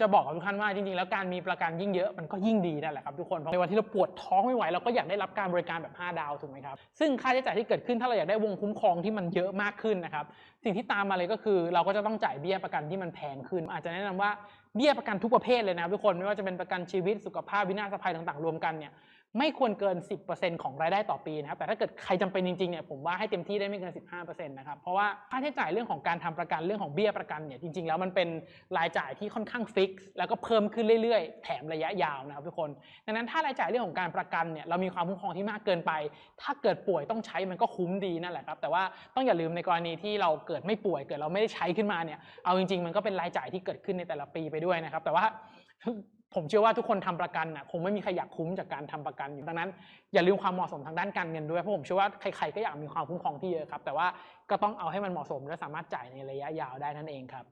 จะบอกกับทุกท่านว่าจริงๆ แล้วการมีประกันยิ่งเยอะมันก็ยิ่งดีนั่นแหละครับทุกคนเพราะในวันที่เราปวดท้องไม่ไหวเราก็อยากได้รับการบริการแบบ 5 ดาวถูกไหมครับซึ่งค่าใช้จ่ายที่เกิดขึ้นถ้าเราอยากได้วงคุ้มครองที่มันเยอะมากขึ้นนะครับสิ่งที่ตามมาเลยก็คือเราก็จะต้องจ่ายเบี้ยประกันที่มันแพงขึ้น อาจจะแนะนำว่าเบี้ยประกันทุกประเภทเลยนะทุกคนไม่ว่าจะเป็นประกันชีวิตสุขภาพวินาศภัยต่างๆ รวมกันเนี่ย ไม่ควรเกิน 10%ของรายได้ต่อปีนะครับ แต่ถ้าเกิดใครจำเป็นจริงๆเนี่ยผมว่าให้เต็มที่ได้ไม่เกิน 15%นะครับ เพราะว่าค่าใช้จ่ายเรื่องของการทำประกันเรื่องของเบี้ยประกันเนี่ยจริงๆ แล้วมันเป็นรายจ่ายที่ค่อนข้างฟิกซ์แล้วก็เพิ่มขึ้นเรื่อยๆ แถมระยะยาวนะครับทุกคน ดังนั้นถ้ารายจ่ายเรื่องของการประกันเนี่ยเรามีความคุ้มครองที่มากเกินไป ถ้าเกิดป่วยต้องใช้มันก็คุ้มดีนั่นแหละครับ แต่ว่าต้องอย่าลืมในกรณีที่เราเกิดไม่ป่วยเกิดเราไม่ได้ใช้ขึ้นมาเนี่ยเอาจริง ๆ มันก็เป็นรายจ่ายที่เกิดขึ้นในแต่ละปีไปด้วยนะครับแต่ว่า ผมเชื่อว่าทุกคนทำประกันอะคงไม่มีใครอยากคุ้มจากการทำประกันอยู่ดังนั้น อย่าลืมความเหมาะสมทางด้านการเงินด้วยเพราะผมเชื่อว่าใครๆก็อยากมีความคุ้มครองที่เยอะครับแต่ว่าก็ต้องเอาให้มันเหมาะสมและสามารถจ่ายในระยะยาวได้นั่นเองครับ